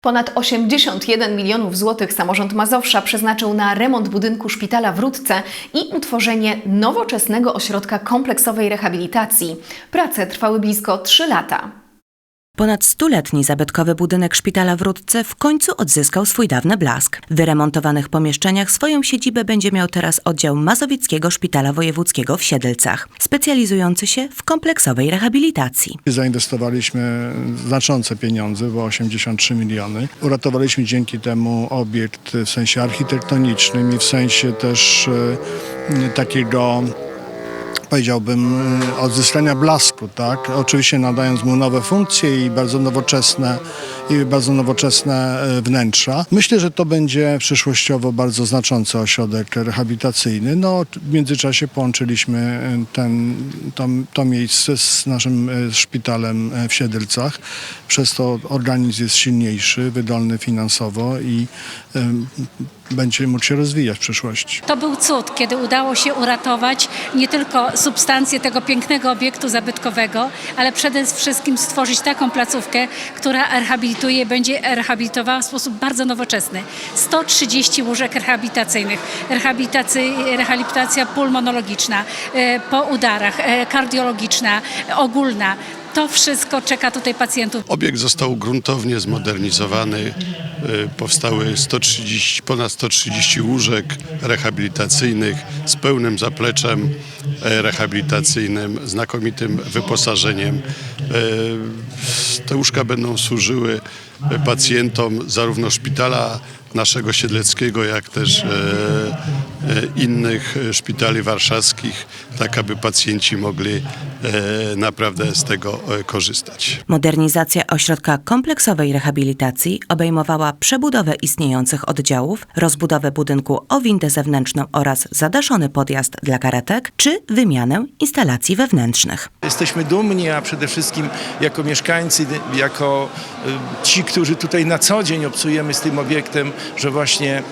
Ponad 81 milionów złotych samorząd Mazowsza przeznaczył na remont budynku szpitala w Rudce i utworzenie nowoczesnego ośrodka kompleksowej rehabilitacji. Prace trwały blisko 3 lata. Ponad stuletni zabytkowy budynek szpitala w Rudce w końcu odzyskał swój dawny blask. W wyremontowanych pomieszczeniach swoją siedzibę będzie miał teraz oddział Mazowieckiego Szpitala Wojewódzkiego w Siedlcach, specjalizujący się w kompleksowej rehabilitacji. Zainwestowaliśmy znaczące pieniądze, bo 83 miliony. Uratowaliśmy dzięki temu obiekt w sensie architektonicznym i w sensie też e, takiego powiedziałbym, e, odzyskania blasku, tak? Oczywiście nadając mu nowe funkcje i bardzo nowoczesne, i bardzo nowoczesne e, wnętrza. Myślę, że to będzie przyszłościowo bardzo znaczący ośrodek rehabilitacyjny. No, w międzyczasie połączyliśmy e, ten, to, to miejsce z naszym e, szpitalem w Siedlcach. Przez to organizm jest silniejszy, wydolny finansowo i będzie mógł się rozwijać w przyszłości. To był cud, kiedy udało się uratować nie tylko substancję tego pięknego obiektu zabytkowego, ale przede wszystkim stworzyć taką placówkę, która rehabilituje, będzie rehabilitowała w sposób bardzo nowoczesny. 130 łóżek rehabilitacyjnych, rehabilitacy- rehabilitacja pulmonologiczna, e, po udarach, e, kardiologiczna, e, ogólna. To wszystko czeka tutaj pacjentów. Obiekt został gruntownie zmodernizowany. Y, Powstały 130, ponad 130 łóżek rehabilitacyjnych z pełnym zapleczem e, rehabilitacyjnym, znakomitym wyposażeniem. Te łóżka będą służyły e, pacjentom zarówno szpitala naszego siedleckiego, jak też e, innych e, szpitali warszawskich, tak aby pacjenci mogli e, naprawdę z tego e, korzystać. Modernizacja ośrodka kompleksowej rehabilitacji obejmowała przebudowę istniejących oddziałów, rozbudowę budynku o windę zewnętrzną oraz zadaszony podjazd dla karetek, czy wymianę instalacji wewnętrznych. Jesteśmy dumni, a przede wszystkim jako mieszkańcy, jako ci, którzy tutaj na co dzień obcujemy z tym obiektem, że właśnie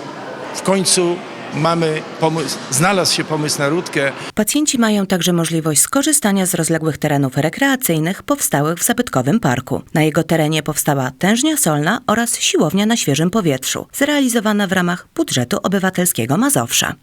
w końcu mamy pomysł, znalazł się pomysł na Rudkę, Pacjenci mają także możliwość skorzystania z rozległych terenów rekreacyjnych powstałych w zabytkowym parku. Na jego terenie powstała tężnia solna oraz siłownia na świeżym powietrzu, zrealizowana w ramach budżetu obywatelskiego Mazowsza.